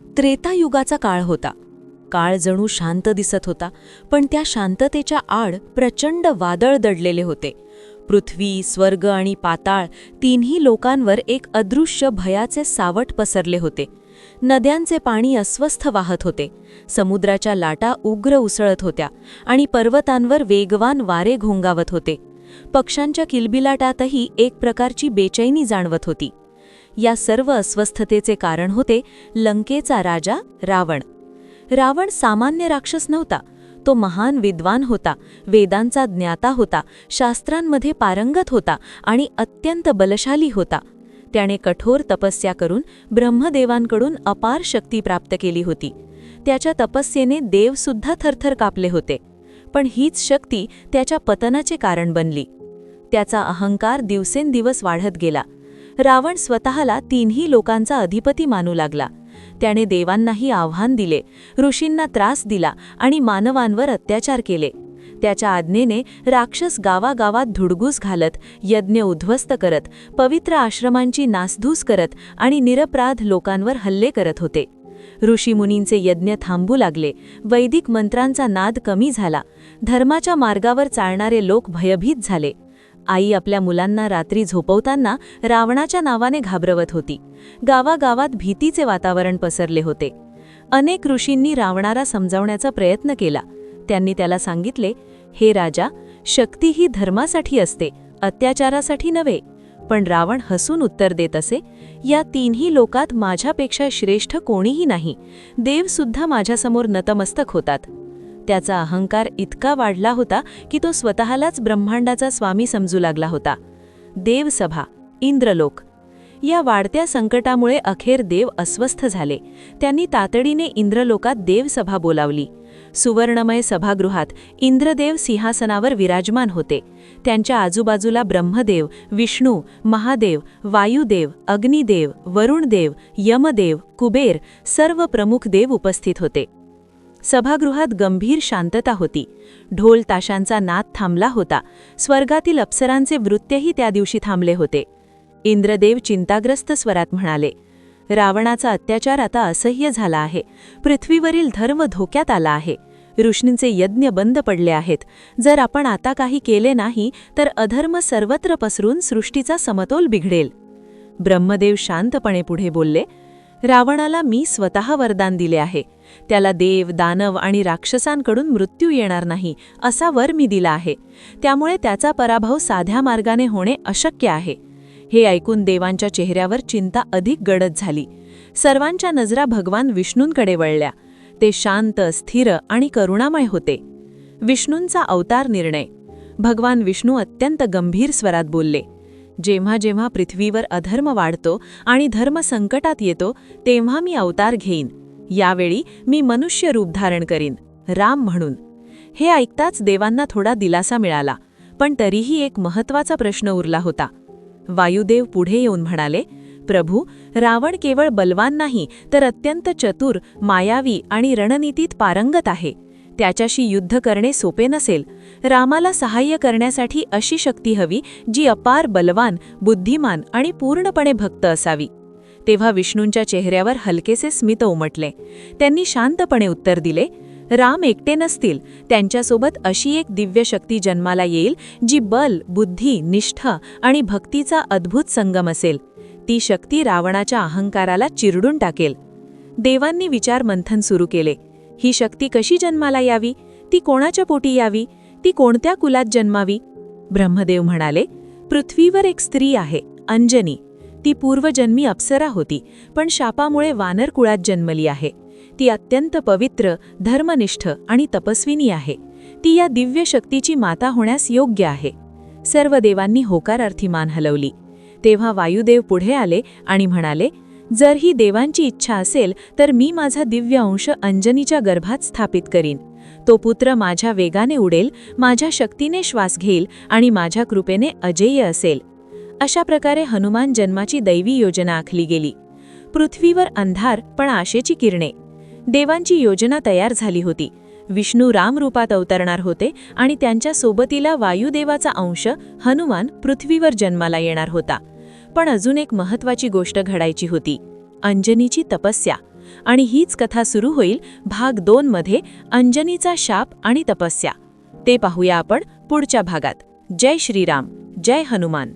त्रेतायुगाचा काळ होता. काळ जणू शांत दिसत होता पण त्या शांततेच्या आड प्रचंड वादळ दडलेले होते. पृथ्वी स्वर्ग आणि पाताळ तिन्ही लोकांवर एक अदृश्य भयाचे सावट पसरले होते. नद्यांचे पाणी अस्वस्थ वाहत होते. समुद्राच्या लाटा उग्र उसळत होत्या आणि पर्वतांवर वेगवान वारे घोंगावत होते. पक्ष्यांच्या किलबिलाटातही एक प्रकारची बेचैनी जाणवत होती. या सर्व अस्वस्थतेचे कारण होते लंकेचा राजा रावण. रावण सामान्य राक्षस नव्हता. तो महान विद्वान होता वेदांचा ज्ञाता होता शास्त्रांमध्ये पारंगत होता आणि अत्यंत बलशाली होता. त्याने कठोर तपस्या करून ब्रह्मदेवांकडून अपार शक्ती प्राप्त केली होती. त्याच्या तपस्येने देवसुद्धा थरथर कापले होते. पण हीच शक्ती त्याच्या पतनाचे कारण बनली. त्याचा अहंकार दिवसेंदिवस वाढत गेला. रावण स्वतःला तिन्ही लोकांचा अधिपती मानू लागला. त्याने देवांनाही आव्हान दिले ऋषींना त्रास दिला आणि मानवांवर अत्याचार केले. त्याच्या आज्ञेने राक्षस गावागावात धुडगूस घालत यज्ञ उद्ध्वस्त करत पवित्र आश्रमांची नासधूस करत आणि निरपराध लोकांवर हल्ले करत होते. ऋषीमुनींचे यज्ञ थांबू लागले. वैदिक मंत्रांचा नाद कमी झाला. धर्माच्या मार्गावर चालणारे लोक भयभीत झाले. आई आपल्या मुलांना रात्री झोपवताना रावणाच्या नावाने घाबरवत होती. गावागावात भीतीचे वातावरण पसरले होते. अनेक ऋषींनी रावणाला समजावण्याचा प्रयत्न केला. त्यांनी त्याला सांगितले हे राजा शक्ती ही धर्मासाठी असते अत्याचारासाठी नव्हे पण रावण हसून उत्तर देत असे या तीनही लोकात माझ्यापेक्षा श्रेष्ठ कोणीही नाही. देवसुद्धा माझ्यासमोर नतमस्तक होतात. त्याचा अहंकार इतका वाढला होता की तो स्वतःलाच ब्रह्मांडाचा स्वामी समजू लागला होता. देवसभा इंद्रलोक. या वाढत्या संकटामुळे अखेर देव अस्वस्थ झाले. त्यांनी तातडीने इंद्रलोकात देवसभा बोलावली. सुवर्णमय सभागृहात इंद्रदेव सिंहासनावर विराजमान होते. त्यांच्या आजूबाजूला ब्रह्मदेव विष्णू महादेव वायुदेव अग्निदेव वरुणदेव यमदेव कुबेर सर्व प्रमुख देव उपस्थित होते. सभागृहात गंभीर शांतता होती. ढोल ताशांचा नाद थांबला होता. स्वर्गातील अप्सरांचे वृत्यही त्या दिवशी थांबले होते. इंद्रदेव चिंताग्रस्त स्वरात म्हणाले रावणाचा अत्याचार आता असह्य झाला आहे. पृथ्वीवरील धर्म धोक्यात आला आहे. ऋषींचे यज्ञ बंद पडले आहेत. जर आपण आता काही केले नाही तर अधर्म सर्वत्र पसरून सृष्टीचा समतोल बिघडेल. ब्रह्मदेव शांतपणे पुढे बोलले रावणाला मी स्वतः वरदान दिले आहे. त्याला देव दानव आणि राक्षसांकडून मृत्यू येणार नाही असा वर मी दिला आहे. त्यामुळे त्याचा पराभव साध्या मार्गाने होणे अशक्य आहे. हे ऐकून देवांच्या चेहऱ्यावर चिंता अधिक गडद झाली. सर्वांच्या नजरा भगवान विष्णूंकडे वळल्या. ते शांत स्थिर आणि करुणामय होते. विष्णूंचा अवतार निर्णय. भगवान विष्णू अत्यंत गंभीर स्वरात बोलले जेव्हा जेव्हा पृथ्वीवर अधर्म वाढतो आणि धर्म संकटात येतो तेव्हा मी अवतार घेईन. यावेळी मी मनुष्य रूप धारण करीन राम म्हणून. हे ऐकताच देवांना थोडा दिलासा मिळाला पण तरीही एक महत्त्वाचा प्रश्न उरला होता. वायुदेव पुढे येऊन म्हणाले प्रभू रावण केवळ बलवान नाही तर अत्यंत चतुर मायावी आणि रणनीतीत पारंगत आहे. त्याच्याशी युद्ध करणे सोपे नसेल. रामाला सहाय्य करण्यासाठी अशी शक्ती हवी जी अपार बलवान बुद्धिमान आणि पूर्णपणे भक्त असावी. तेव्हा विष्णूंच्या चेहऱ्यावर हलकेसे स्मित उमटले. त्यांनी शांतपणे उत्तर दिले राम एकटे नसतील. त्यांच्यासोबत अशी एक दिव्य शक्ती जन्माला येईल जी बल बुद्धी निष्ठा आणि भक्तीचा अद्भुत संगम असेल. ती शक्ती रावणाच्या अहंकाराला चिरडून टाकेल. देवांनी विचार मंथन सुरू केले ही शक्ती कशी जन्माला यावी? ती कोणाच्या पोटी यावी? ती कोणत्या कुलात जन्मावी? ब्रह्मदेव म्हणाले पृथ्वीवर एक स्त्री आहे अंजनी. ती पूर्वजन्मी अप्सरा होती पण शापामुळे वानर कुळात जन्मली आहे. ती अत्यंत पवित्र धर्मनिष्ठ आणि तपस्विनी आहे. ती या दिव्य शक्तीची माता होण्यास योग्य आहे. सर्व देवांनी होकारार्थी मान हलवली. तेव्हा वायुदेव पुढे आले आणि म्हणाले जर ही देवांची इच्छा असेल तर मी माझा दिव्य अंश अंजनीच्या गर्भात स्थापित करीन. तो पुत्र माझ्या वेगाने उडेल माझ्या शक्तीने श्वास घेईल आणि माझ्या कृपेने अजेय असेल. अशा प्रकारे हनुमान जन्माची दैवी योजना आखली गेली. पृथ्वीवर अंधार पण आशेची किरणे. देवांची योजना तयार झाली होती. विष्णू रामरूपात अवतरणार होते आणि त्यांच्या सोबतीला वायुदेवाचा अंश हनुमान पृथ्वीवर जन्माला येणार होता. पण अजून एक महत्वाची गोष्ट घडायची होती. अंजनीची तपस्या. आणि हीच कथा सुरू होईल भाग दोन मध्ये अंजनीचा शाप आणि तपस्या. ते पाहूया आपण पुढच्या भागात. जय श्रीराम. जय हनुमान.